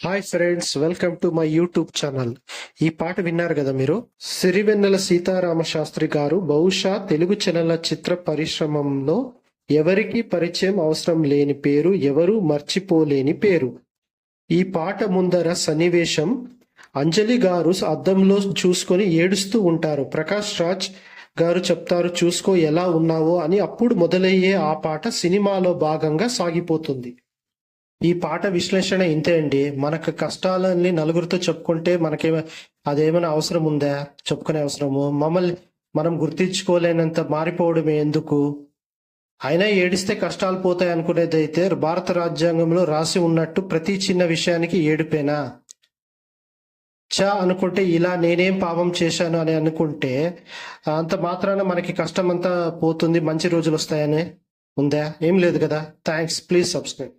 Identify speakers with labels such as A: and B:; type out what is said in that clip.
A: Hi friends welcome to my YouTube channel ఈ పాట విన్నారు కదా మీరు? సిరివెన్నెల సీతారామ శాస్త్రి గారు బహుశా తెలుగు చలనచిత్ర పరిశ్రమంలో ఎవరికి పరిచయం అవసరం లేని పేరు ఎవరు మర్చిపోలేని పేరు. ఈ పాట ముందర సన్నివేశం అంజలి గారు అద్దంలో చూసుకొని ఏడుస్తూ ఉంటారు. ప్రకాష్ రాజ్ గారు చెప్తారు చూసుకో ఎలా ఉన్నావో అని అప్పుడు మొదలయ్యే ఆ పాట సినిమాలో భాగంగా సాగిపోతుంది. ఈ పాట విశ్లేషణ ఇంతే అండి. మనకు కష్టాలన్నీ నలుగురితో చెప్పుకుంటే మనకేమ అదేమైనా అవసరం ఉందా? చెప్పుకునే అవసరము. మమ్మల్ని మనం గుర్తించుకోలేనంత మారిపోవడం ఎందుకు? అయినా ఏడిస్తే కష్టాలు పోతాయి అనుకునేదైతే భారత రాజ్యాంగంలో రాసి ఉన్నట్టు ప్రతి చిన్న విషయానికి ఏడిపేనా? చా అనుకుంటే ఇలా నేనేం పాపం చేశాను అని అనుకుంటే అంత మాత్రాన మనకి కష్టం అంతా పోతుంది మంచి రోజులు వస్తాయని. ఉందా? ఏం లేదు కదా. థ్యాంక్స్. Please subscribe.